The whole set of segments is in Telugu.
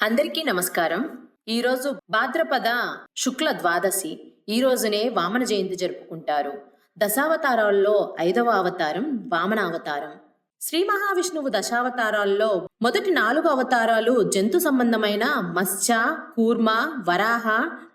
అందరికీ నమస్కారం. ఈరోజు భాద్రపద శుక్ల ద్వాదశి. ఈ రోజునే వామన జయంతి జరుపుకుంటారు. దశావతారాల్లో ఐదవ అవతారం వామన అవతారం. శ్రీ మహావిష్ణువు దశావతారాల్లో మొదటి నాలుగు అవతారాలు జంతు సంబంధమైన మత్స్య కూర్మ వరాహ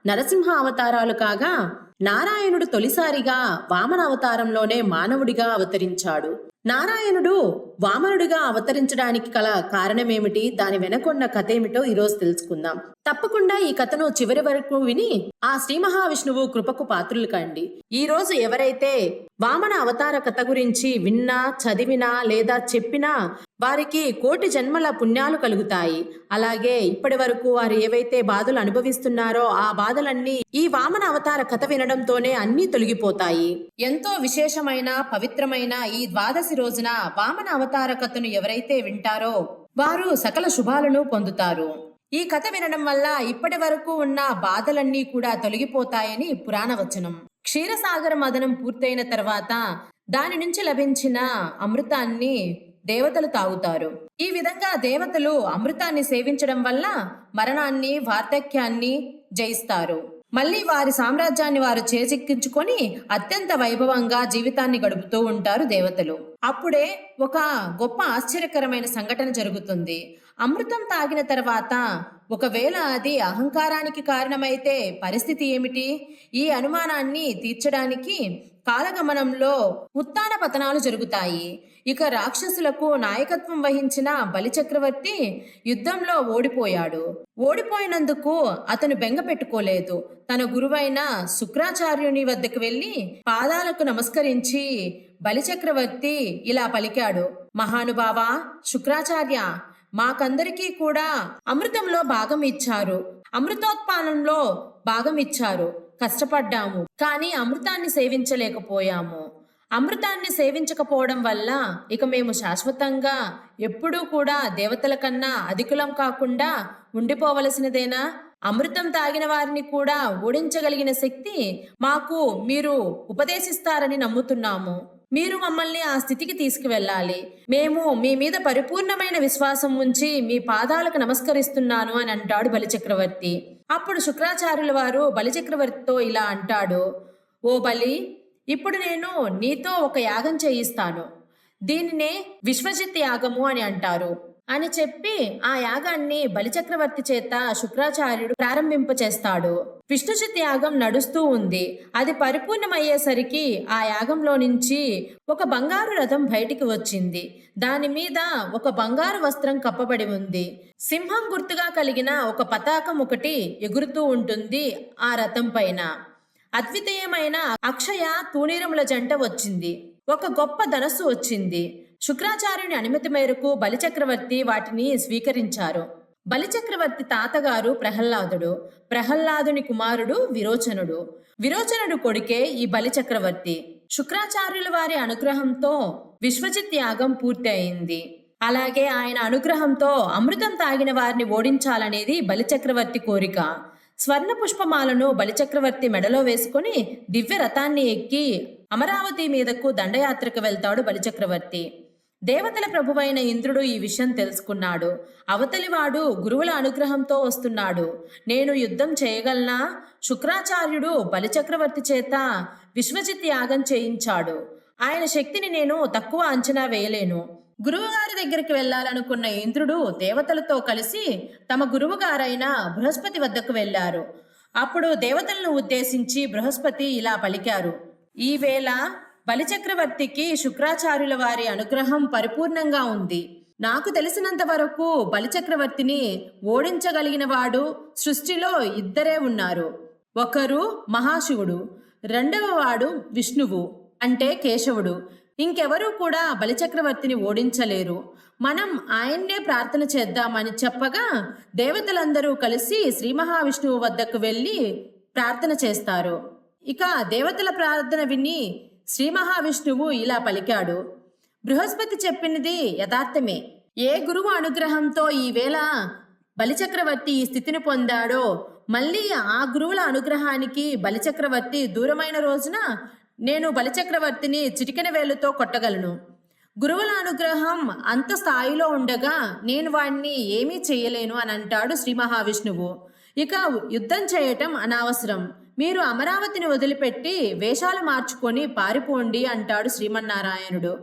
నరసింహ అవతారాలు కాగా నారాయణుడు తొలిసారిగా వామన అవతారంలోనే మానవుడిగా అవతరించాడు. నారాయణుడు వామనుడిగా అవతరించడానికి గల కారణమేమిటి? దాని వెనకున్న కథ ఏమిటో ఈరోజు తెలుసుకుందాం. తప్పకుండా ఈ కథను చివరి వరకు విని ఆ శ్రీ మహావిష్ణువు కృపకు పాత్రులు కండి ఈ రోజు ఎవరైతే వామన అవతార కథ గురించి విన్నా చదివినా లేదా చెప్పినా వారికి కోటి జన్మల పుణ్యాలు కలుగుతాయి. అలాగే ఇప్పటి వరకు వారు ఏవైతే బాధలు అనుభవిస్తున్నారో ఆ బాధలన్నీ ఈ వామన అవతార కథ వినడంతోనే అన్నీ తొలగిపోతాయి. ఎంతో విశేషమైన పవిత్రమైన ఈ ద్వాదశి రోజున వామన అవతార కథను ఎవరైతే వింటారో వారు సకల శుభాలను పొందుతారు. ఈ కథ వినడం వల్ల ఇప్పటి వరకు ఉన్న బాధలన్నీ కూడా తొలగిపోతాయని పురాణ వచనం. క్షీరసాగర మదనం పూర్తయిన తర్వాత దాని నుంచి లభించిన అమృతాన్ని దేవతలు తాగుతారు. ఈ విధంగా దేవతలు అమృతాన్ని సేవించడం వల్ల మరణాన్ని వార్ధక్యాన్ని జయిస్తారు. మళ్ళీ వారి సామ్రాజ్యాన్ని వారు చేజిక్కించుకొని అత్యంత వైభవంగా జీవితాన్ని గడుపుతూ ఉంటారు దేవతలు. అప్పుడే ఒక గొప్ప ఆశ్చర్యకరమైన సంఘటన జరుగుతుంది. అమృతం తాగిన తర్వాత ఒకవేళ అది అహంకారానికి కారణమైతే పరిస్థితి ఏమిటి? ఈ అనుమానాన్ని తీర్చడానికి కాలగమనంలో ఉత్తాన పతనాలు జరుగుతాయి. ఇక రాక్షసులకు నాయకత్వం వహించిన బలిచక్రవర్తి యుద్ధంలో ఓడిపోయాడు. ఓడిపోయినందుకు అతను బెంగ పెట్టుకోలేదు. తన గురువైన శుక్రాచార్యుని వద్దకు వెళ్ళి పాదాలకు నమస్కరించి బలిచక్రవర్తి ఇలా పలికాడు. మహానుభావా శుక్రాచార్య మాకందరికీ కూడా అమృతంలో భాగం ఇచ్చారు. అమృతోత్పానంలో భాగం ఇచ్చారు. కష్టపడ్డాము. కానీ అమృతాన్ని సేవించలేకపోయాము. అమృతాన్ని సేవించకపోవడం వల్ల ఇక మేము శాశ్వతంగా ఎప్పుడూ కూడా దేవతల కన్నా అధికులం కాకుండా ఉండిపోవలసినదేనా? అమృతం తాగిన వారిని కూడా ఓడించగలిగిన శక్తి మాకు మీరు ఉపదేశిస్తారని నమ్ముతున్నాము. మీరు మమ్మల్ని ఆ స్థితికి తీసుకువెళ్ళాలి. మేము మీ మీద పరిపూర్ణమైన విశ్వాసం ఉంచి మీ పాదాలకు నమస్కరిస్తున్నాను అని అంటాడు బలిచక్రవర్తి. అప్పుడు శుక్రాచార్యుల వారు బలిచక్రవర్తితో ఇలా అంటాడు. ఓ బలి ఇప్పుడు నేను నీతో ఒక యాగం చేయిస్తాను. దీనినే విశ్వజిత్ యాగము అని అంటారు. అని చెప్పి ఆ యాగాన్ని బలిచక్రవర్తి చేత శుక్రాచార్యుడు ప్రారంభింపచేస్తాడు విష్ణుజిత్ విష్ణుచిత్ యాగం నడుస్తూ ఉంది. అది పరిపూర్ణమయ్యేసరికి ఆ యాగంలో నుంచి ఒక బంగారు రథం బయటికి వచ్చింది. దాని మీద ఒక బంగారు వస్త్రం కప్పబడి ఉంది. సింహం గుర్తుగా కలిగిన ఒక పతాకం ఒకటి ఎగురుతూ ఉంటుంది ఆ రథం పైన. అద్వితీయమైన అక్షయ తూణీరముల జంట వచ్చింది. ఒక గొప్ప ధనస్సు వచ్చింది. శుక్రాచార్యుని అనుమతి మేరకు బలిచక్రవర్తి వాటిని స్వీకరించారు. బలిచక్రవర్తి తాతగారు ప్రహ్లాదుడు ప్రహ్లాదుని కుమారుడు విరోచనుడు. విరోచనుడు కొడుకే ఈ బలిచక్రవర్తి. శుక్రాచార్యుల వారి అనుగ్రహంతో విశ్వజిత్ యాగం పూర్తి అయింది. అలాగే ఆయన అనుగ్రహంతో అమృతం తాగిన వారిని ఓడించాలనేది బలిచక్రవర్తి కోరిక. స్వర్ణ పుష్పమాలను బలిచక్రవర్తి మెడలో వేసుకుని దివ్య రథాన్ని ఎక్కి అమరావతి మీదకు దండయాత్రకు వెళ్తాడు బలిచక్రవర్తి. దేవతల ప్రభువైన ఇంద్రుడు ఈ విషయం తెలుసుకున్నాడు. అవతలివాడు గురువుల అనుగ్రహంతో వస్తున్నాడు. నేను యుద్ధం చేయగలనా? శుక్రాచార్యుడు బలిచక్రవర్తి చేత విశ్వజిత్ యాగం చేయించాడు. ఆయన శక్తిని నేను తక్కువ అంచనా వేయలేను. గురువుగారి దగ్గరికి వెళ్ళాలనుకున్న ఇంద్రుడు దేవతలతో కలిసి తమ గురువుగారైన బృహస్పతి వద్దకు వెళ్ళారు. అప్పుడు దేవతలను ఉద్దేశించి బృహస్పతి ఇలా పలికారు. ఈవేళ బలిచక్రవర్తికి శుక్రాచార్యుల వారి అనుగ్రహం పరిపూర్ణంగా ఉంది. నాకు తెలిసినంత వరకు బలిచక్రవర్తిని ఓడించగలిగిన వాడు సృష్టిలో ఇద్దరే ఉన్నారు. ఒకరు మహాశివుడు రెండవ వాడు విష్ణువు అంటే కేశవుడు. ఇంకెవరూ కూడా బలిచక్రవర్తిని ఓడించలేరు. మనం ఆయన్నే ప్రార్థన చేద్దామని చెప్పగా దేవతలందరూ కలిసి శ్రీ మహావిష్ణువు వద్దకు వెళ్ళి ప్రార్థన చేస్తారు. ఇక దేవతల ప్రార్థన విని శ్రీ మహావిష్ణువు ఇలా పలికాడు. బృహస్పతి చెప్పినది యథార్థమే. ఏ గురువు అనుగ్రహంతో ఈవేళ బలిచక్రవర్తి ఈ స్థితిని పొందాడో మళ్ళీ ఆ గురువుల అనుగ్రహానికి బలిచక్రవర్తి దూరమైన రోజున నేను బలిచక్రవర్తిని చిటికెన వేలుతో కొట్టగలను. గురువుల అనుగ్రహం అంత స్థాయిలో ఉండగా నేను వాడిని ఏమీ చేయలేను అని అంటాడు శ్రీ మహావిష్ణువు. ఇక యుద్ధం చేయటం అనవసరం. మీరు అమరావతిని వదిలిపెట్టి వేషాలు మార్చుకొని పారిపోండి అంటాడు శ్రీమన్నారాయణుడు.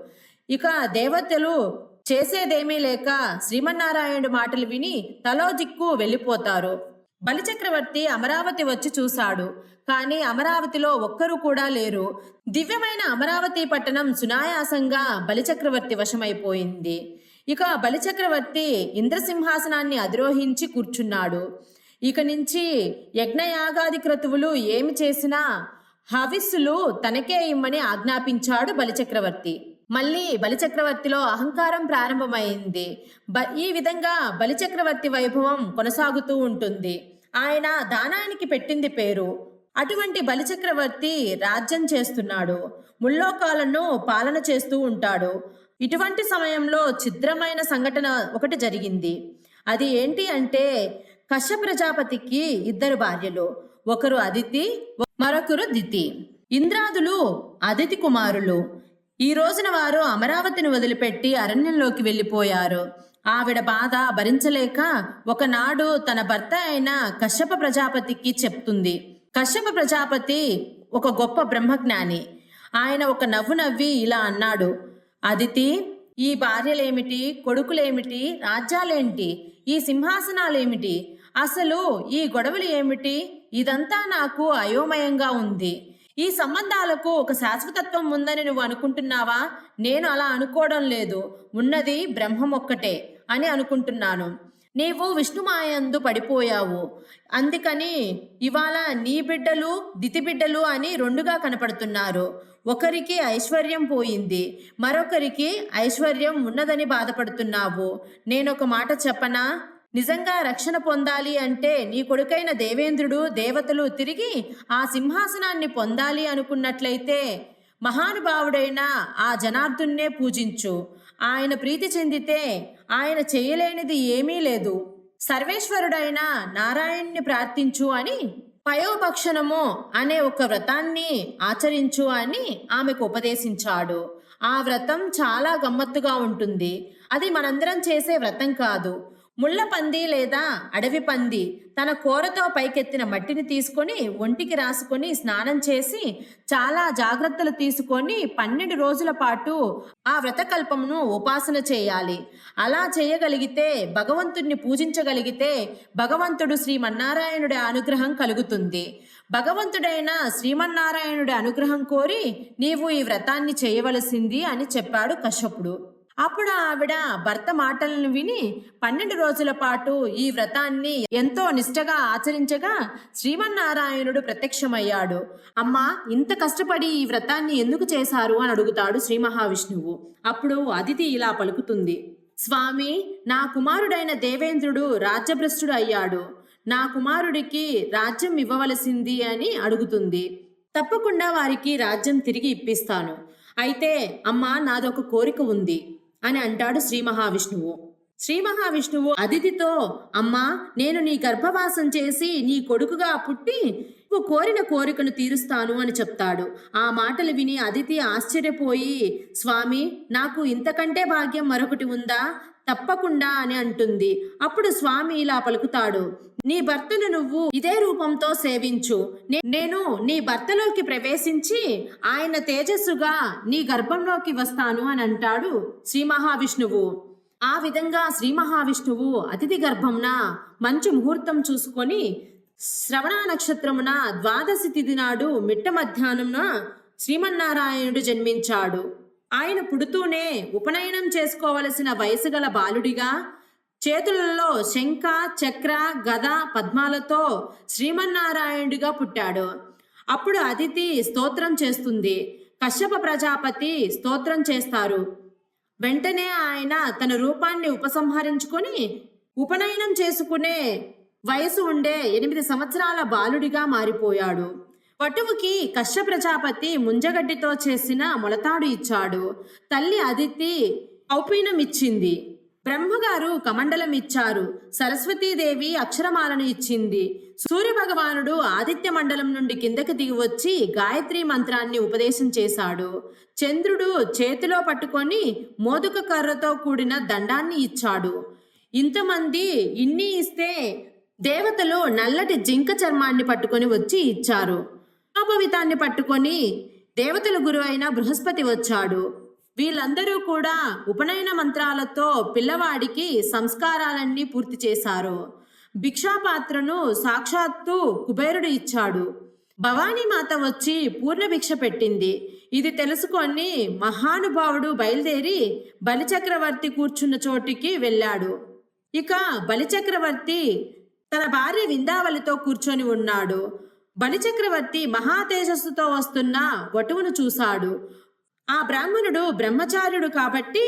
ఇక దేవతలు చేసేదేమీ లేక శ్రీమన్నారాయణుడు మాటలు విని తలో దిక్కు వెళ్ళిపోతారు. బలిచక్రవర్తి అమరావతి వచ్చి చూశాడు. కానీ అమరావతిలో ఒక్కరు కూడా లేరు. దివ్యమైన అమరావతి పట్టణం సునాయాసంగా బలిచక్రవర్తి వశమైపోయింది. ఇక బలిచక్రవర్తి ఇంద్రసింహాసనాన్ని అధిరోహించి కూర్చున్నాడు. ఇక నుంచి యజ్ఞయాగాది క్రతువులు ఏమి చేసినా హవిస్సులు తనకే ఇమ్మని ఆజ్ఞాపించాడు బలిచక్రవర్తి. మళ్ళీ బలిచక్రవర్తిలో అహంకారం ప్రారంభమైంది. బ ఈ విధంగా బలిచక్రవర్తి వైభవం కొనసాగుతూ ఉంటుంది. ఆయన దానానికి పెట్టింది పేరు. అటువంటి బలిచక్రవర్తి రాజ్యం చేస్తున్నాడు. ముల్లోకాలను పాలన చేస్తూ ఉంటాడు. ఇటువంటి సమయంలో ఛిద్రమైన సంఘటన ఒకటి జరిగింది. అది ఏంటి అంటే కశ్య ప్రజాపతికి ఇద్దరు భార్యలు. ఒకరు అదితి మరొకరు దితి. ఇంద్రాదులు అదితి కుమారులు. ఈ రోజున వారు అమరావతిని వదిలిపెట్టి అరణ్యంలోకి వెళ్ళిపోయారు. ఆవిడ బాధ భరించలేక ఒకనాడు తన భర్త అయిన కశ్యప ప్రజాపతికి చెప్తుంది. కశ్యప ప్రజాపతి ఒక గొప్ప బ్రహ్మజ్ఞాని. ఆయన ఒక నవ్వు నవ్వి ఇలా అన్నాడు. అదితి ఈ భార్యలేమిటి? కొడుకులేమిటి? రాజ్యాలేంటి? ఈ సింహాసనాలేమిటి? అసలు ఈ గొడవలు ఏమిటి? ఇదంతా నాకు అయోమయంగా ఉంది. ఈ సంబంధాలకు ఒక శాశ్వతత్వం ఉందని నువ్వు అనుకుంటున్నావా? నేను అలా అనుకోవడం లేదు. ఉన్నది బ్రహ్మం ఒక్కటే అని అనుకుంటున్నాను. నీవు విష్ణుమాయందు పడిపోయావు. అందుకని ఇవాళ నీ బిడ్డలు దితి బిడ్డలు అని రెండుగా కనపడుతున్నారు. ఒకరికి ఐశ్వర్యం పోయింది. మరొకరికి ఐశ్వర్యం ఉన్నదని బాధపడుతున్నావు. నేనొక మాట చెప్పనా? నిజంగా రక్షణ పొందాలి అంటే నీ కొడుకైన దేవేంద్రుడు దేవతలు తిరిగి ఆ సింహాసనాన్ని పొందాలి అనుకున్నట్లయితే మహానుభావుడైన ఆ జనార్దున్నే పూజించు. ఆయన ప్రీతి చెందితే ఆయన చేయలేనిది ఏమీ లేదు. సర్వేశ్వరుడైన నారాయణ్ణి ప్రార్థించు అని పయోభక్షణము అనే ఒక వ్రతాన్ని ఆచరించు అని ఆమెకు ఉపదేశించాడు. ఆ వ్రతం చాలా గమ్మత్తుగా ఉంటుంది. అది మనందరం చేసే వ్రతం కాదు. ముళ్ళ పంది లేదా అడవి పంది తన కూరతో పైకెత్తిన మట్టిని తీసుకొని ఒంటికి రాసుకొని స్నానం చేసి చాలా జాగ్రత్తలు తీసుకొని పన్నెండు రోజుల పాటు ఆ వ్రతకల్పమును ఉపాసన చేయాలి. అలా చేయగలిగితే భగవంతుణ్ణి పూజించగలిగితే భగవంతుడు శ్రీమన్నారాయణుడి అనుగ్రహం కలుగుతుంది. భగవంతుడైన శ్రీమన్నారాయణుడి అనుగ్రహం కోరి నీవు ఈ వ్రతాన్ని చేయవలసింది అని చెప్పాడు కశ్యపుడు. అప్పుడు ఆవిడ భర్త మాటలను విని పన్నెండు రోజుల పాటు ఈ వ్రతాన్ని ఎంతో నిష్టగా ఆచరించగా శ్రీమన్నారాయణుడు ప్రత్యక్షమయ్యాడు. అమ్మా ఇంత కష్టపడి ఈ వ్రతాన్ని ఎందుకు చేశారు? అని అడుగుతాడు శ్రీ మహావిష్ణువు. అప్పుడు అదితి ఇలా పలుకుతుంది. స్వామి నా కుమారుడైన దేవేంద్రుడు రాజ్యభ్రష్టుడు అయ్యాడు. నా కుమారుడికి రాజ్యం ఇవ్వవలసింది అని అడుగుతుంది. తప్పకుండా వారికి రాజ్యం తిరిగి ఇప్పిస్తాను. అయితే అమ్మా నాదొక కోరిక ఉంది. అని అంటాడు శ్రీ మహావిష్ణువు. శ్రీ మహావిష్ణువు అతిథితో అమ్మా నేను నీ గర్భవాసం చేసి నీ కొడుకుగా పుట్టి నువ్వు కోరిన కోరికను తీరుస్తాను అని చెప్తాడు. ఆ మాటలు విని అదితి ఆశ్చర్యపోయి స్వామి నాకు ఇంతకంటే భాగ్యం మరొకటి ఉందా? తప్పకుండా అని అంటుంది. అప్పుడు స్వామి ఇలా పలుకుతాడు. నీ భర్తను నువ్వు ఇదే రూపంతో సేవించు. నేను నీ భర్తలోకి ప్రవేశించి ఆయన తేజస్సుగా నీ గర్భంలోకి వస్తాను అని అంటాడు శ్రీ మహావిష్ణువు. ఆ విధంగా శ్రీ మహావిష్ణువు అతిథి గర్భంన మంచి ముహూర్తం చూసుకొని శ్రవణ నక్షత్రమున ద్వాదశి తిథి నాడు మిట్ట మధ్యాహ్నంన శ్రీమన్నారాయణుడు జన్మించాడు. ఆయన పుడుతూనే ఉపనయనం చేసుకోవలసిన వయసు గల బాలుడిగా చేతులలో శంఖ చక్ర గద పద్మాలతో శ్రీమన్నారాయణుడిగా పుట్టాడు. అప్పుడు అదితి స్తోత్రం చేస్తుంది. కశ్యప ప్రజాపతి స్తోత్రం చేస్తారు. వెంటనే ఆయన తన రూపాన్ని ఉపసంహరించుకొని ఉపనయనం చేసుకునే వయసు ఉండే ఎనిమిది సంవత్సరాల బాలుడిగా మారిపోయాడు. వటువుకి కశ్య ప్రజాపతి ముంజగడ్డితో చేసిన మొలతాడు ఇచ్చాడు. తల్లి అదితి ఔపీనం ఇచ్చింది బ్రహ్మగారు కమండలం ఇచ్చారు సరస్వతీదేవి అక్షరమాలను ఇచ్చింది. సూర్య భగవానుడు ఆదిత్య మండలం నుండి కిందకి దిగి వచ్చి గాయత్రి మంత్రాన్ని ఉపదేశం చేశాడు. చంద్రుడు చేతిలో పట్టుకొని మోదుక కర్రతో కూడిన దండాన్ని ఇచ్చాడు. ఇంతమంది ఇన్ని ఇస్తే దేవతలు నల్లటి జింక చర్మాన్ని పట్టుకొని వచ్చి ఇచ్చారు. అపవితాన్ని పట్టుకొని దేవతల గురువు అయిన బృహస్పతి వచ్చాడు. వీళ్ళందరూ కూడా ఉపనయన మంత్రాలతో పిల్లవాడికి సంస్కారాలన్నీ పూర్తి చేశారు. భిక్షాపాత్రను సాక్షాత్తు కుబేరుడు ఇచ్చాడు. భవానీ మాత వచ్చి పూర్ణ భిక్ష పెట్టింది. ఇది తెలుసుకొని మహానుభావుడు బయలుదేరి బలిచక్రవర్తి కూర్చున్న చోటికి వెళ్ళాడు. ఇక బలిచక్రవర్తి తన భార్య విందావళితో కూర్చొని ఉన్నాడు. బలిచక్రవర్తి మహా తేజస్సుతో వస్తున్న వటువును చూశాడు. ఆ బ్రాహ్మణుడు బ్రహ్మచార్యుడు కాబట్టి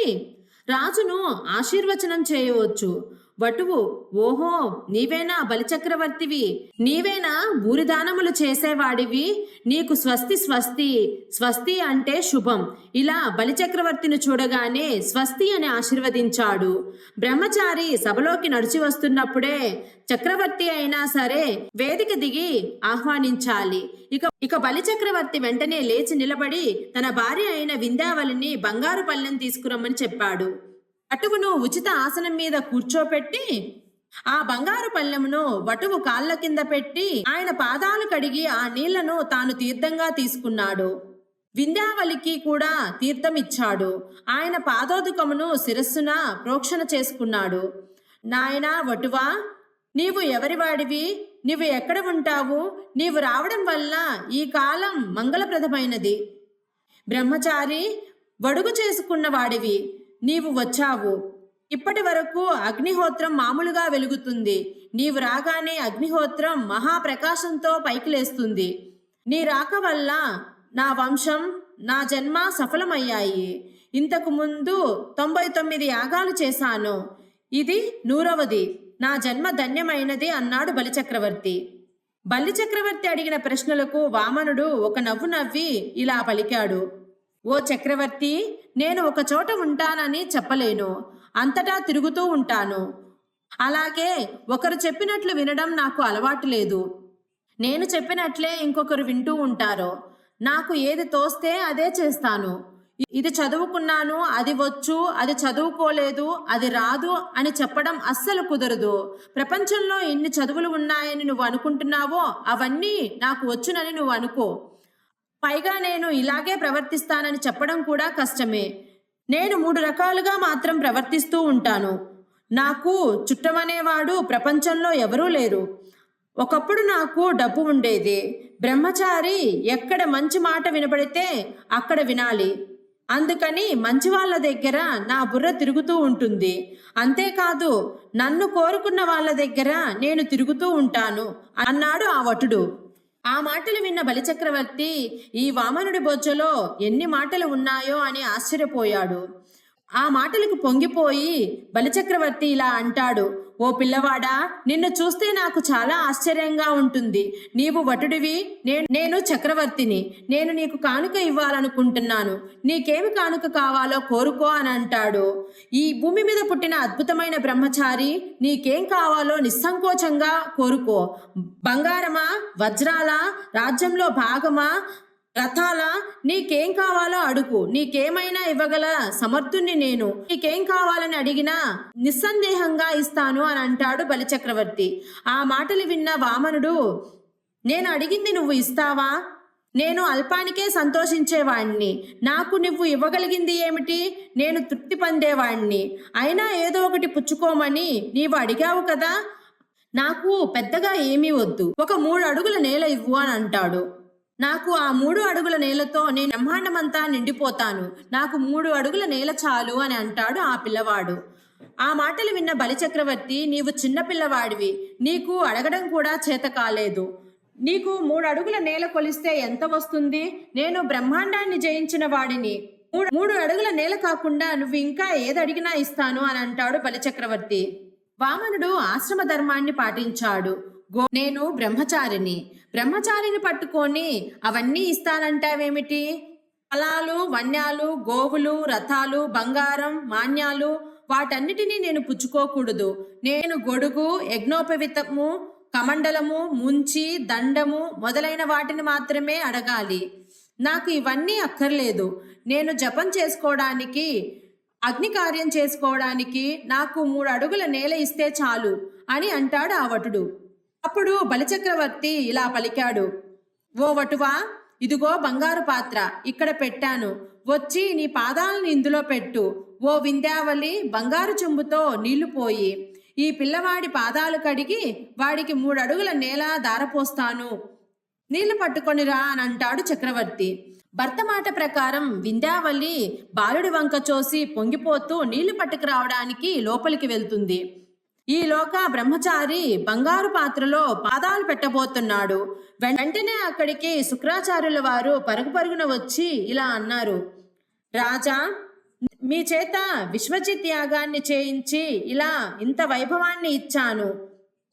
రాజును ఆశీర్వచనం చేయవచ్చు. వటువు ఓహో నీవేనా బలిచక్రవర్తివి? నీవేనా భూరిదానములు చేసేవాడివి? నీకు స్వస్తి స్వస్తి స్వస్తి అంటే శుభం. ఇలా బలిచక్రవర్తిని చూడగానే స్వస్తి అని ఆశీర్వదించాడు. బ్రహ్మచారి సభలోకి నడిచి వస్తున్నప్పుడే చక్రవర్తి అయినా సరే వేదిక దిగి ఆహ్వానించాలి. ఇక ఇక బలిచక్రవర్తి వెంటనే లేచి నిలబడి తన భార్య అయిన వింధ్యావళిని బంగారు పళ్ళెం తీసుకురమ్మని చెప్పాడు. వటువును ఉచిత ఆసనం మీద కూర్చోపెట్టి ఆ బంగారు పళ్ళెమును వటువు కాళ్ళ కింద పెట్టి ఆయన పాదాలు కడిగి ఆ నీళ్ళను తాను తీర్థంగా తీసుకున్నాడు. వింధ్యావళికి కూడా తీర్థమిచ్చాడు. ఆయన పాదోదుకమును శిరస్సున ప్రోక్షణ చేసుకున్నాడు. నాయనా వటువా నీవు ఎవరివాడివి నీవు ఎక్కడ ఉంటావు? నీవు రావడం వల్ల ఈ కాలం మంగళప్రదమైనది. బ్రహ్మచారి వడుగు చేసుకున్న వాడివి. నీవు వచ్చావు. ఇప్పటి వరకు అగ్నిహోత్రం మామూలుగా వెలుగుతుంది. నీవు రాగానే అగ్నిహోత్రం మహాప్రకాశంతో పైకి లేస్తుంది నీ రాక వల్ల నా వంశం నా జన్మ సఫలమయ్యాయి. ఇంతకు ముందు తొంభై తొమ్మిది యాగాలు చేశాను. ఇది నూరవది. నా జన్మ ధన్యమైనది అన్నాడు బలిచక్రవర్తి. బలిచక్రవర్తి అడిగిన ప్రశ్నలకు వామనుడు ఒక నవ్వు నవ్వి ఇలా పలికాడు. ఓ చక్రవర్తి నేను ఒక చోట ఉంటానని చెప్పలేను అంతటా తిరుగుతూ ఉంటాను. అలాగే ఒకరు చెప్పినట్లు వినడం నాకు అలవాటు లేదు. నేను చెప్పినట్లే ఇంకొకరు వింటూ ఉంటారు. నాకు ఏది తోస్తే అదే చేస్తాను. ఇది చదువుకున్నాను అది వచ్చు అది చదువుకోలేదు అది రాదు అని చెప్పడం అస్సలు కుదరదు. ప్రపంచంలో ఎన్ని చదువులు ఉన్నాయని నువ్వు అనుకుంటున్నావో అవన్నీ నాకు వచ్చునని నువ్వు అనుకో. పైగా నేను ఇలాగే ప్రవర్తిస్తానని చెప్పడం కూడా కష్టమే. నేను మూడు రకాలుగా మాత్రం ప్రవర్తిస్తూ ఉంటాను. నాకు చుట్టమనేవాడు ప్రపంచంలో ఎవరూ లేరు. ఒకప్పుడు నాకు డబ్బు ఉండేది. బ్రహ్మచారి ఎక్కడ మంచి మాట వినబడితే అక్కడ వినాలి. అందుకని మంచి వాళ్ళ దగ్గర నా బుర్ర తిరుగుతూ ఉంటుంది. అంతేకాదు నన్ను కోరుకున్న వాళ్ళ దగ్గర నేను తిరుగుతూ ఉంటాను అన్నాడు ఆ వటుడు. ఆ మాటలు విన్న బలిచక్రవర్తి ఈ వామనుడి బొజ్జలో ఎన్ని మాటలు ఉన్నాయో అని ఆశ్చర్యపోయాడు. ఆ మాటలకు పొంగిపోయి బలిచక్రవర్తి ఇలా అంటాడు ఓ పిల్లవాడా నిన్ను చూస్తే నాకు చాలా ఆశ్చర్యంగా ఉంటుంది. నీవు వటుడివి నేను నేను చక్రవర్తిని. నేను నీకు కానుక ఇవ్వాలనుకుంటున్నాను. నీకేమి కానుక కావాలో కోరుకో అని అంటాడు. ఈ భూమి మీద పుట్టిన అద్భుతమైన బ్రహ్మచారి నీకేం కావాలో నిస్సంకోచంగా కోరుకో. బంగారమా వజ్రాల రాజ్యంలో భాగమా రథాల నీకేం కావాలో అడుగు. నీకేమైనా ఇవ్వగల సమర్థుణ్ణి నేను. నీకేం కావాలని అడిగినా నిస్సందేహంగా ఇస్తాను అని అంటాడు బలిచక్రవర్తి. ఆ మాటలు విన్న వామనుడు నేను అడిగింది నువ్వు ఇస్తావా? నేను అల్పానికే సంతోషించేవాణ్ణి. నాకు నువ్వు ఇవ్వగలిగింది ఏమిటి? నేను తృప్తి పొందేవాణ్ణి. అయినా ఏదో ఒకటి పుచ్చుకోమని నీవు అడిగావు కదా? నాకు పెద్దగా ఏమీ వద్దు. ఒక మూడు అడుగుల నేల ఇవ్వు అని అంటాడు. నాకు ఆ మూడు అడుగుల నేలతో నేను బ్రహ్మాండమంతా నిండిపోతాను. నాకు మూడు అడుగుల నేల చాలు అని అంటాడు ఆ పిల్లవాడు. ఆ మాటలు విన్న బలిచక్రవర్తి నీవు చిన్నపిల్లవాడివి నీకు అడగడం కూడా చేత కాలేదు. నీకు మూడు అడుగుల నేల కొలిస్తే ఎంత వస్తుంది? నేను బ్రహ్మాండాన్ని జయించిన వాడిని. మూడు మూడు అడుగుల నేల కాకుండా నువ్వు ఇంకా ఏది అడిగినా ఇస్తాను అని అంటాడు బలిచక్రవర్తి. వామనుడు ఆశ్రమ ధర్మాన్ని పాటించాడు. గో నేను బ్రహ్మచారిని. బ్రహ్మచారిని పట్టుకొని అవన్నీ ఇస్తానంటావేమిటి? ఫలాలు వన్యాలు గోవులు రథాలు బంగారం మాన్యాలు వాటన్నిటినీ నేను పుచ్చుకోకూడదు. నేను గొడుగు యజ్ఞోపవితము కమండలము ముంచి దండము మొదలైన వాటిని మాత్రమే అడగాలి. నాకు ఇవన్నీ అక్కర్లేదు. నేను జపం చేసుకోవడానికి అగ్ని కార్యం చేసుకోవడానికి నాకు మూడు అడుగుల నేల ఇస్తే చాలు అని అంటాడు ఆ వటుడు. అప్పుడు బలిచక్రవర్తి ఇలా పలికాడు ఓ వటువా ఇదిగో బంగారు పాత్ర ఇక్కడ పెట్టాను. వచ్చి నీ పాదాలను ఇందులో పెట్టు. ఓ వింధ్యావళి బంగారు చెంబుతో నీళ్ళు పోయి ఈ పిల్లవాడి పాదాలు కడిగి వాడికి మూడు అడుగుల నేల దారపోస్తాను నీళ్ళు పట్టుకొనిరా అని అంటాడు చక్రవర్తి. భర్త మాట ప్రకారం వింధ్యావల్లి బాలుడి వంక చూసి పొంగిపోతూ నీళ్ళు పట్టుకురావడానికి లోపలికి వెళ్తుంది. ఈలోక బ్రహ్మచారి బంగారు పాత్రలో పాదాలు పెట్టబోతున్నాడు. వెంటనే అక్కడికి శుక్రాచార్యుల వారు పరుగు పరుగున వచ్చి ఇలా అన్నారు. రాజా మీ చేత విశ్వజిత్ యాగాన్ని చేయించి ఇలా ఇంత వైభవాన్ని ఇచ్చాను.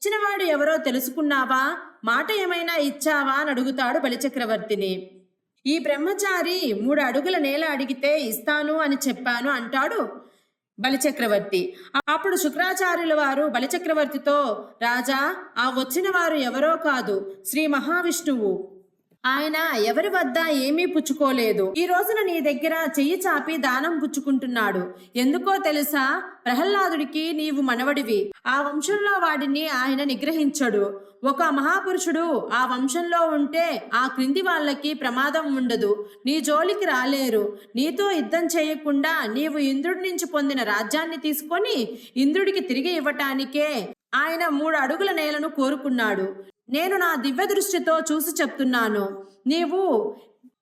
ఇచ్చినవాడు ఎవరో తెలుసుకున్నావా? మాట ఏమైనా ఇచ్చావా? అని అడుగుతాడు బలిచక్రవర్తిని. ఈ బ్రహ్మచారి మూడు అడుగుల నేల అడిగితే ఇస్తాను అని చెప్పాను అంటాడు. బలిచక్రవర్తి. అప్పుడు శుక్రాచార్యుల వారు బలిచక్రవర్తితో రాజా ఆ వచ్చిన వారు ఎవరో కాదు శ్రీ మహావిష్ణువు. ఆయన ఎవరి వద్ద ఏమీ పుచ్చుకోలేదు. ఈ రోజున నీ దగ్గర చెయ్యి చాపి దానం పుచ్చుకుంటున్నాడు. ఎందుకో తెలుసా? ప్రహ్లాదుడికి నీవు మనవడివి. ఆ వంశంలో వాడిని ఆయన నిగ్రహించడు. ఒక మహాపురుషుడు ఆ వంశంలో ఉంటే ఆ క్రింది వాళ్ళకి ప్రమాదం ఉండదు. నీ జోలికి రాలేరు. నీతో యుద్ధం చేయకుండా నీవు ఇంద్రుడి నుంచి పొందిన రాజ్యాన్ని తీసుకొని ఇంద్రుడికి తిరిగి ఇవ్వటానికే ఆయన మూడు అడుగుల నేలను కోరుకున్నాడు. నేను నా దివ్య దృష్టితో చూసి చెప్తున్నాను. నీవు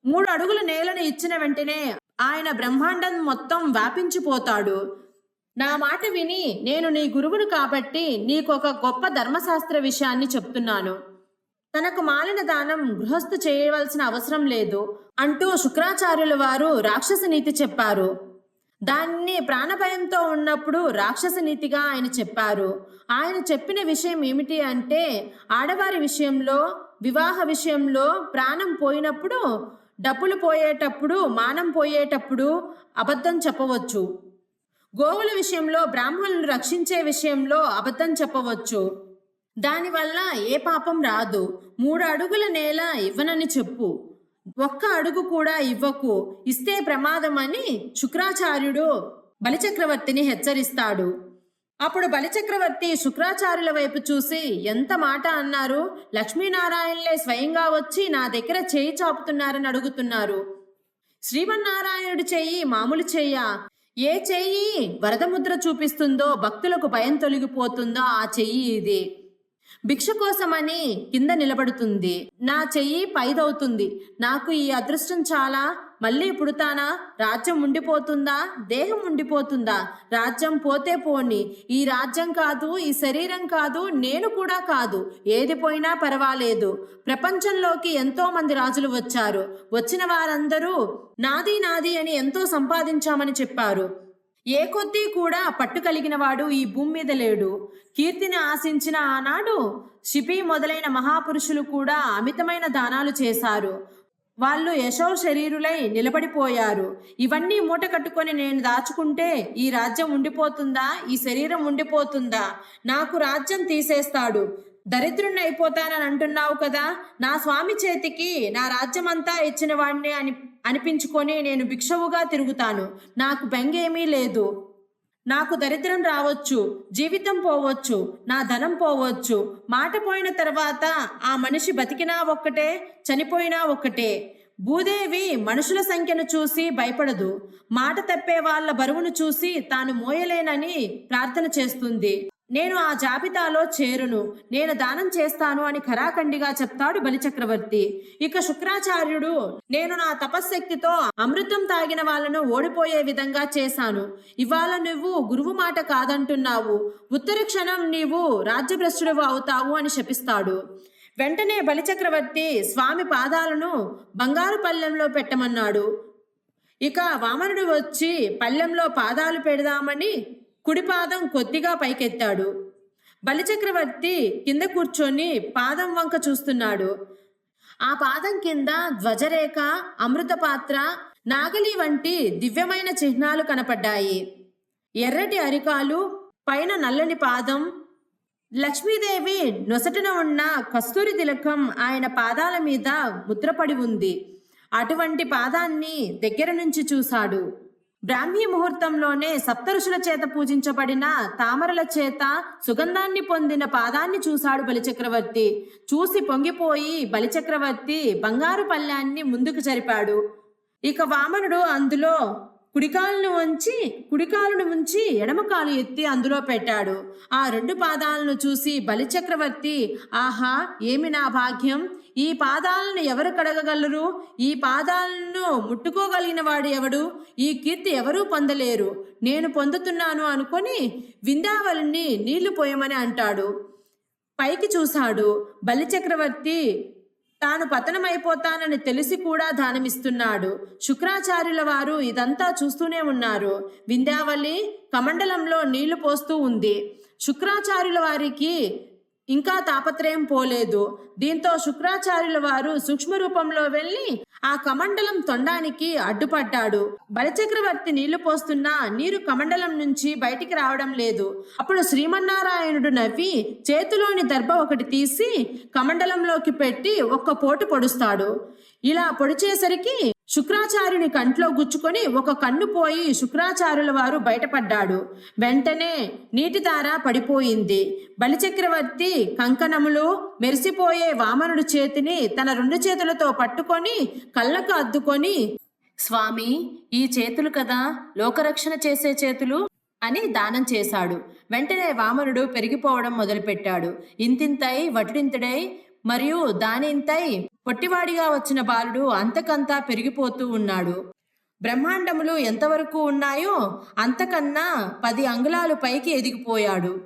మూడు అడుగుల నేలను ఇచ్చిన వెంటనే ఆయన బ్రహ్మాండం మొత్తం వ్యాపించిపోతాడు. నా మాట విని నేను నీ గురువును కాబట్టి నీకు ఒక గొప్ప ధర్మశాస్త్ర విషయాన్ని చెప్తున్నాను. తనకు మాలిన దానం గృహస్థు చేయవలసిన అవసరం లేదు అంటూ శుక్రాచార్యుల వారు రాక్షస నీతి చెప్పారు. దాన్ని ప్రాణభయంతో ఉన్నప్పుడు రాక్షస నీతిగా ఆయన చెప్పారు. ఆయన చెప్పిన విషయం ఏమిటి అంటే ఆడవారి విషయంలో వివాహ విషయంలో ప్రాణం పోయినప్పుడు డబ్బులు పోయేటప్పుడు మానం పోయేటప్పుడు అబద్ధం చెప్పవచ్చు. గోవుల విషయంలో బ్రాహ్మణులను రక్షించే విషయంలో అబద్ధం చెప్పవచ్చు. దానివల్ల ఏ పాపం రాదు. మూడు అడుగుల నేల ఇవ్వనని చెప్పు. ఒక్క అడుగు కూడా ఇవ్వకు. ఇస్తే ప్రమాదమని శుక్రాచార్యుడు బలిచక్రవర్తిని హెచ్చరిస్తాడు. అప్పుడు బలిచక్రవర్తి శుక్రాచార్యుల వైపు చూసి ఎంత మాట అన్నారు? లక్ష్మీనారాయణలే స్వయంగా వచ్చి నా దగ్గర చేయి చాపుతున్నారని అడుగుతున్నారు. శ్రీమన్నారాయణుడి చెయ్యి మామూలు చెయ్య ఏ చెయ్యి వరదముద్ర చూపిస్తుందో భక్తులకు భయం తొలగిపోతుందో? ఆ చెయ్యి ఇది. భిక్ష కోసమని కింద నిలబడుతుంది. నా చెయ్యి పైదవుతుంది. నాకు ఈ అదృష్టం చాలా. మళ్ళీ పుడతానా? రాజ్యం ఉండిపోతుందా? దేహం ఉండిపోతుందా? రాజ్యం పోతే పోని. ఈ రాజ్యం కాదు ఈ శరీరం కాదు నేను కూడా కాదు. ఏది పోయినా పర్వాలేదు. ప్రపంచంలోకి ఎంతో మంది రాజులు వచ్చారు. వచ్చిన వారందరూ నాది నాది అని ఎంతో సంపాదించామని చెప్పారు. ఏ కొద్దీ కూడా పట్టు కలిగిన వాడు ఈ భూమి మీద లేడు. కీర్తిని ఆశించిన ఆనాడు శిపి మొదలైన మహాపురుషులు కూడా అమితమైన దానాలు చేశారు. వాళ్ళు యశో శరీరులై నిలబడిపోయారు. ఇవన్నీ మూట కట్టుకొని నేను దాచుకుంటే ఈ రాజ్యం ఉండిపోతుందా? ఈ శరీరం ఉండిపోతుందా? నాకు రాజ్యం తీసేస్తాడు. దరిద్రుణ్ణి అయిపోతానని అంటున్నావు కదా? నా స్వామి చేతికి నా రాజ్యమంతా ఇచ్చిన వాడిని అని అనిపించుకొని నేను భిక్షవుగా తిరుగుతాను. నాకు బెంగేమీ లేదు. నాకు దరిద్రం రావచ్చు. జీవితం పోవచ్చు. నా ధనం పోవచ్చు. మాట పోయిన తర్వాత ఆ మనిషి బతికినా ఒక్కటే చనిపోయినా ఒక్కటే. భూదేవి మనుషుల సంఖ్యను చూసి భయపడదు. మాట తప్పే వాళ్ళ బరువును చూసి తాను మోయలేనని ప్రార్థన చేస్తుంది. నేను ఆ జాబితాలో చేరును నేను దానం చేస్తాను అని ఖరాఖండిగా చెప్తాడు బలిచక్రవర్తి. ఇక శుక్రాచార్యుడు నేను నా తపశ్శక్తితో అమృతం తాగిన వాళ్ళను ఓడిపోయే విధంగా చేశాను. ఇవాళ నువ్వు గురువు మాట కాదంటున్నావు. ఉత్తర క్షణం నీవు రాజ్యభ్రష్టుడు అవుతావు అని శపిస్తాడు. వెంటనే బలిచక్రవర్తి స్వామి పాదాలను బంగారు పల్లెంలో పెట్టమన్నాడు. ఇక వామనుడు వచ్చి పల్లెంలో పాదాలు పెడదామని కుడి పాదం కొద్దిగా పైకెత్తాడు. బలిచక్రవర్తి కింద కూర్చొని పాదం వంక చూస్తున్నాడు. ఆ పాదం కింద ధ్వజరేఖ అమృత పాత్ర నాగలి వంటి దివ్యమైన చిహ్నాలు కనపడ్డాయి. ఎర్రటి అరికాలు పైన నల్లని పాదం లక్ష్మీదేవి నొసటన ఉన్న కస్తూరి తిలకం ఆయన పాదాల మీద ముద్రపడి ఉంది. అటువంటి పాదాన్ని దగ్గర నుంచి చూశాడు. బ్రాహ్మీ ముహూర్తంలోనే సప్తఋషుల చేత పూజించబడిన తామరల చేత సుగంధాన్ని పొందిన పాదాన్ని చూశాడు బలిచక్రవర్తి. చూసి పొంగిపోయి బలిచక్రవర్తి బంగారు పళ్ళ్యాన్ని ముందుకు జరిపాడు. ఇక వామనుడు అందులో కుడికాలను ఉంచి కుడికాలును ఉంచి ఎడమకాలు ఎత్తి అందులో పెట్టాడు. ఆ రెండు పాదాలను చూసి బలిచక్రవర్తి ఆహా ఏమి నా భాగ్యం? ఈ పాదాలను ఎవరు కడగగలరు? ఈ పాదాలను ముట్టుకోగలిగిన వాడు ఎవడు? ఈ కీర్తి ఎవరూ పొందలేరు. నేను పొందుతున్నాను అనుకొని విందావలిని నీళ్ళు పోయమని అంటాడు. పైకి చూశాడు. బలిచక్రవర్తి తాను పతనమైపోతానని తెలిసి కూడా దానమిస్తున్నాడు. శుక్రాచార్యుల వారు ఇదంతా చూస్తూనే ఉన్నారు. వింధ్యావళి కమండలంలో నీళ్ళు పోస్తూ ఉంది. శుక్రాచార్యుల వారికి ఇంకా తాపత్రయం పోలేదు. దీంతో శుక్రాచార్యుల వారు సూక్ష్మ రూపంలో వెళ్ళి ఆ కమండలం తొండానికి అడ్డుపడ్డాడు. బలిచక్రవర్తి నీళ్ళు పోస్తున్నా నీరు కమండలం నుంచి బయటికి రావడం లేదు. అప్పుడు శ్రీమన్నారాయణుడు నవ్వి చేతిలోని దర్భ ఒకటి తీసి కమండలంలోకి పెట్టి ఒక్క పోటు పొడుస్తాడు. ఇలా పొడిచేసరికి శుక్రాచార్యుని కంట్లో గుచ్చుకొని ఒక కన్ను పోయి శుక్రాచార్యుల వారు బయటపడ్డాడు. వెంటనే నీటిధార పడిపోయింది. బలిచక్రవర్తి కంకణములు మెరిసిపోయే వామనుడి చేతిని తన రెండు చేతులతో పట్టుకొని కళ్ళకు అద్దుకొని స్వామి ఈ చేతులు కదా లోకరక్షణ చేసే చేతులు అని దానం చేశాడు. వెంటనే వామనుడు పెరిగిపోవడం మొదలుపెట్టాడు. ఇంతింతై వటుడింతుడై మరియు దానింతై పొట్టివాడిగా వచ్చిన బాలుడు అంతకంతా పెరిగిపోతూ ఉన్నాడు. బ్రహ్మాండములు ఎంతవరకు ఉన్నాయో అంతకన్నా పది అంగుళాలు పైకి ఎదిగిపోయాడు.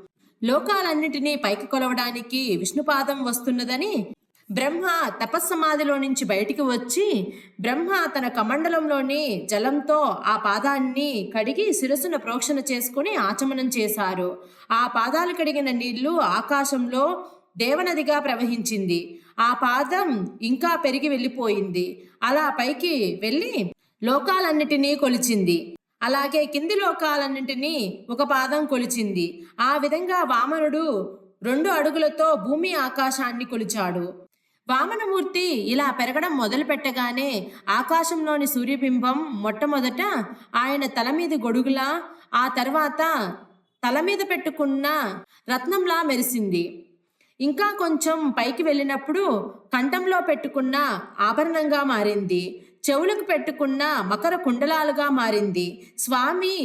లోకాలన్నిటినీ పైకి కొలవడానికి విష్ణుపాదం వస్తున్నదని బ్రహ్మ తపస్సమాధిలో నుంచి బయటికి వచ్చి బ్రహ్మ తన కమండలంలోని జలంతో ఆ పాదాన్ని కడిగి శిరస్సును ప్రోక్షణ చేసుకుని ఆచమనం చేశారు. ఆ పాదాలు కడిగిన నీళ్ళు ఆకాశంలో దేవనదిగా ప్రవహించింది. ఆ పాదం ఇంకా పెరిగి వెళ్ళిపోయింది. అలా పైకి వెళ్ళి లోకాలన్నిటినీ కొలిచింది. అలాగే కింది లోకాలన్నింటినీ ఒక పాదం కొలిచింది. ఆ విధంగా వామనుడు రెండు అడుగులతో భూమి ఆకాశాన్ని కొలిచాడు. వామనమూర్తి ఇలా పెరగడం మొదలు పెట్టగానే ఆకాశంలోని సూర్యబింబం మొట్టమొదట ఆయన తల మీద గొడుగులా ఆ తర్వాత తల మీద పెట్టుకున్న రత్నంలా మెరిసింది. ఇంకా కొంచెం పైకి వెళ్ళినప్పుడు కంఠంలో పెట్టుకున్న ఆభరణంగా మారింది. చెవులకు పెట్టుకున్న మకర కుండలాలుగా మారింది. స్వామి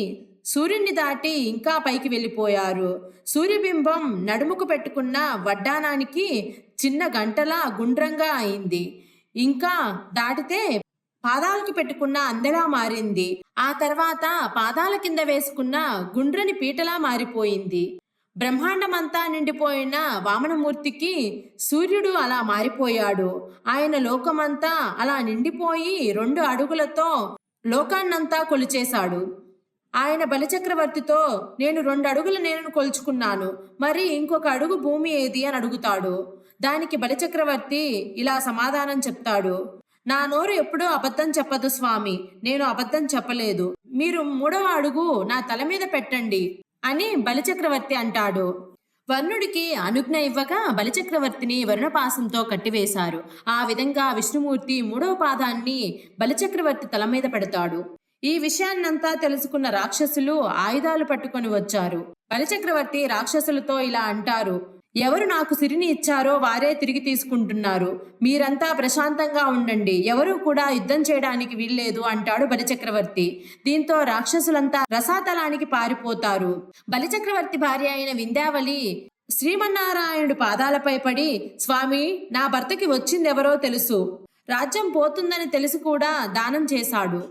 సూర్యుని దాటి ఇంకా పైకి వెళ్ళిపోయారు. సూర్యబింబం నడుముకు పెట్టుకున్న వడ్డానానికి చిన్న గంటలా గుండ్రంగా అయింది. ఇంకా దాటితే పాదాలకు పెట్టుకున్న అందెలా మారింది. ఆ తర్వాత పాదాల కింద వేసుకున్న గుండ్రని పీటలా మారిపోయింది. బ్రహ్మాండమంతా నిండిపోయిన వామనమూర్తికి సూర్యుడు అలా మారిపోయాడు. ఆయన లోకమంతా అలా నిండిపోయి రెండు అడుగులతో లోకాన్నంతా కొలిచేశాడు. ఆయన బలిచక్రవర్తితో నేను రెండు అడుగుల నేను కొలుచుకున్నాను మరి ఇంకొక అడుగు భూమి ఏది? అని అడుగుతాడు. దానికి బలిచక్రవర్తి ఇలా సమాధానం చెప్తాడు. నా నోరు ఎప్పుడూ అబద్ధం చెప్పదు స్వామి నేను అబద్ధం చెప్పలేదు. మీరు మూడవ అడుగు నా తల మీద పెట్టండి. అని బలిచక్రవర్తి అంటాడు. వర్ణుడికి అనుజ్ఞ ఇవ్వగా బలిచక్రవర్తిని వరుణపాసంతో కట్టివేశారు. ఆ విధంగా విష్ణుమూర్తి మూడవ పాదాన్ని బలిచక్రవర్తి తల మీద పెడతాడు. ఈ విషయాన్నంతా తెలుసుకున్న రాక్షసులు ఆయుధాలు పట్టుకొని వచ్చారు. బలిచక్రవర్తి రాక్షసులతో ఇలా అంటారు. ఎవరు నాకు సిరిని ఇచ్చారో వారే తిరిగి తీసుకుంటున్నారు. మీరంతా ప్రశాంతంగా ఉండండి. ఎవరూ కూడా యుద్ధం చేయడానికి వీల్లేదు అంటాడు బలిచక్రవర్తి. దీంతో రాక్షసులంతా రసాతలానికి పారిపోతారు. బలిచక్రవర్తి భార్య అయిన వింధ్యావళి శ్రీమన్నారాయణుడు పాదాలపై పడి స్వామి నా భర్తకి వచ్చిందెవరో తెలుసు. రాజ్యం పోతుందని తెలిసి కూడా దానం చేశాడు.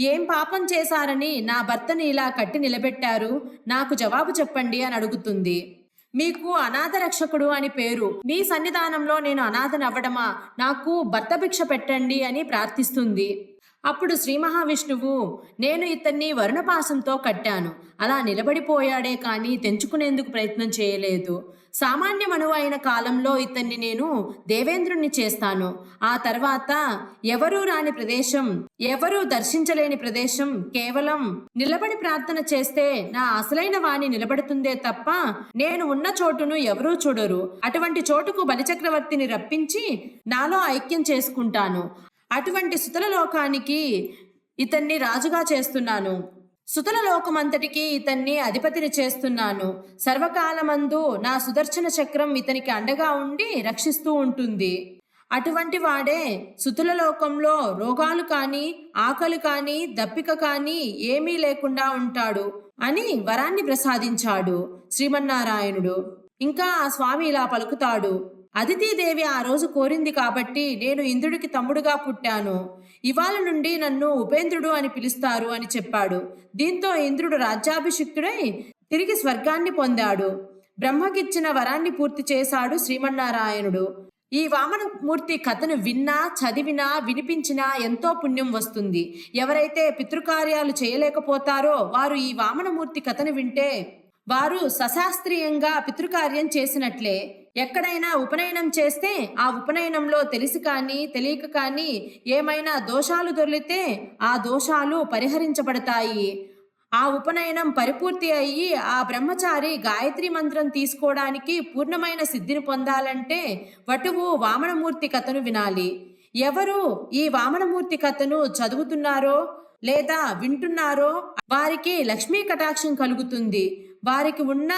ఏం పాపం చేశారని నా భర్తని ఇలా కట్టి నిలబెట్టారు? నాకు జవాబు చెప్పండి అని అడుగుతుంది. మీకు అనాథ రక్షకుడు అని పేరు. మీ సన్నిధానంలో నేను అనాథనవ్వడమా? నాకు భర్త భిక్ష పెట్టండి అని ప్రార్థిస్తుంది. అప్పుడు శ్రీ మహావిష్ణువు నేను ఇతన్ని వరుణపాసంతో కట్టాను. అలా నిలబడిపోయాడే కానీ తెంచుకునేందుకు ప్రయత్నం చేయలేదు. సామాన్య మనువు అయిన కాలంలో ఇతన్ని నేను దేవేంద్రుణ్ణి చేస్తాను. ఆ తర్వాత ఎవరూ రాని ప్రదేశం ఎవరూ దర్శించలేని ప్రదేశం కేవలం నిలబడి ప్రార్థన చేస్తే నా అసలైన వాణి నిలబడుతుందే తప్ప నేను ఉన్న చోటును ఎవరూ చూడరు. అటువంటి చోటుకు బలిచక్రవర్తిని రప్పించి నాలో ఐక్యం చేసుకుంటాను. అటువంటి సుతల లోకానికి ఇతన్ని రాజుగా చేస్తున్నాను. సుతల లోకమంతటికి ఇతన్ని అధిపతిని చేస్తున్నాను. సర్వకాలమందు నా సుదర్శన చక్రం ఇతనికి అండగా ఉండి రక్షిస్తూ ఉంటుంది. అటువంటి వాడే సుతుల లోకంలో రోగాలు కానీ ఆకలి కానీ దప్పిక కానీ ఏమీ లేకుండా ఉంటాడు అని వరాన్ని ప్రసాదించాడు శ్రీమన్నారాయణుడు. ఇంకా ఆ స్వామి ఇలా పలుకుతాడు. అదితీదేవి ఆ రోజు కోరింది కాబట్టి నేను ఇంద్రుడికి తమ్ముడుగా పుట్టాను. ఇవాళ నుండి నన్ను ఉపేంద్రుడు అని పిలుస్తారు అని చెప్పాడు. దీంతో ఇంద్రుడు రాజ్యాభిషిక్తుడై తిరిగి స్వర్గాన్ని పొందాడు. బ్రహ్మకిచ్చిన వరాన్ని పూర్తి చేశాడు శ్రీమన్నారాయణుడు. ఈ వామనమూర్తి కథను విన్నా చదివినా వినిపించినా ఎంతో పుణ్యం వస్తుంది. ఎవరైతే పితృకార్యాలు చేయలేకపోతారో వారు ఈ వామనమూర్తి కథను వింటే వారు సశాస్త్రీయంగా పితృకార్యం చేసినట్లే. ఎక్కడైనా ఉపనయనం చేస్తే ఆ ఉపనయనంలో తెలిసి కానీ తెలియక కానీ ఏమైనా దోషాలు దొర్లితే ఆ దోషాలు పరిహరించబడతాయి. ఆ ఉపనయనం పరిపూర్తి అయ్యి ఆ బ్రహ్మచారి గాయత్రి మంత్రం తీసుకోవడానికి పూర్ణమైన సిద్ధిని పొందాలంటే వటువు వామనమూర్తి కథను వినాలి. ఎవరు ఈ వామనమూర్తి కథను చదువుతున్నారో లేదా వింటున్నారో వారికి లక్ష్మీ కటాక్షం కలుగుతుంది. వారికి ఉన్న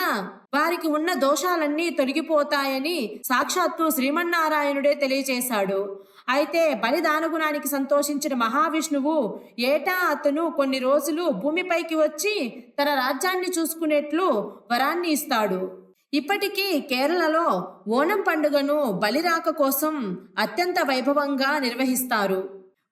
వారికి ఉన్న దోషాలన్నీ తొలగిపోతాయని సాక్షాత్తు శ్రీమన్నారాయణుడే తెలియచేశాడు. అయితే బలిదానగుణానికి సంతోషించిన మహావిష్ణువు ఏటా అతను కొన్ని రోజులు భూమిపైకి వచ్చి తన రాజ్యాన్ని చూసుకునేట్లు వరాన్ని ఇస్తాడు. ఇప్పటికీ కేరళలో ఓణం పండుగను బలిరాక కోసం అత్యంత వైభవంగా నిర్వహిస్తారు.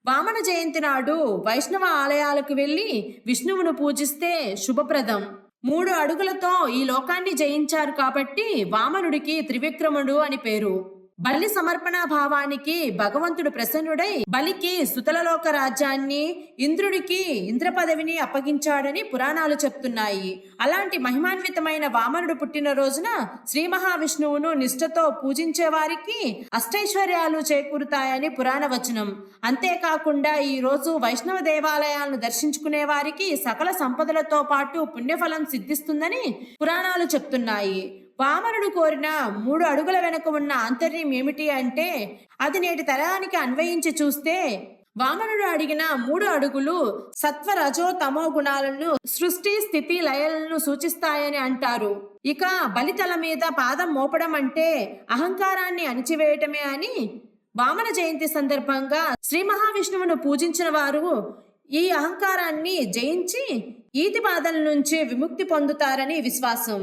వామన జయంతి నాడు వైష్ణవ ఆలయాలకు వెళ్ళి విష్ణువును పూజిస్తే శుభప్రదం. మూడు అడుగులతో ఈ లోకాన్ని జయించారు కాబట్టి వామనుడికి త్రివిక్రముడు అని పేరు. బలి సమర్పణ భావానికి భగవంతుడు ప్రసన్నుడై బలికి సుతలలోక రాజ్యాన్ని ఇంద్రుడికి ఇంద్ర పదవిని అప్పగించాడని పురాణాలు చెప్తున్నాయి. అలాంటి మహిమాన్వితమైన వామనుడు పుట్టిన రోజున శ్రీ మహావిష్ణువును నిష్ఠతో పూజించే వారికి అష్టైశ్వర్యాలు చేకూరుతాయని పురాణ వచనం. అంతేకాకుండా ఈ రోజు వైష్ణవ దేవాలయాలను దర్శించుకునే వారికి సకల సంపదలతో పాటు పుణ్యఫలం సిద్ధిస్తుందని పురాణాలు చెప్తున్నాయి. వామనుడు కోరిన మూడు అడుగుల వెనుక ఉన్న ఆంతర్యం ఏమిటి అంటే అది నేటి తరానికి అన్వయించి చూస్తే వామనుడు అడిగిన మూడు అడుగులు సత్వ రజో తమో గుణాలను సృష్టి స్థితి లయలను సూచిస్తాయని అంటారు. ఇక బలితల మీద పాదం మోపడం అంటే అహంకారాన్ని అణిచివేయటమే అని వామన జయంతి సందర్భంగా శ్రీ మహావిష్ణువును పూజించిన వారు ఈ అహంకారాన్ని జయించి ఈతి బాధల నుంచి విముక్తి పొందుతారని విశ్వాసం.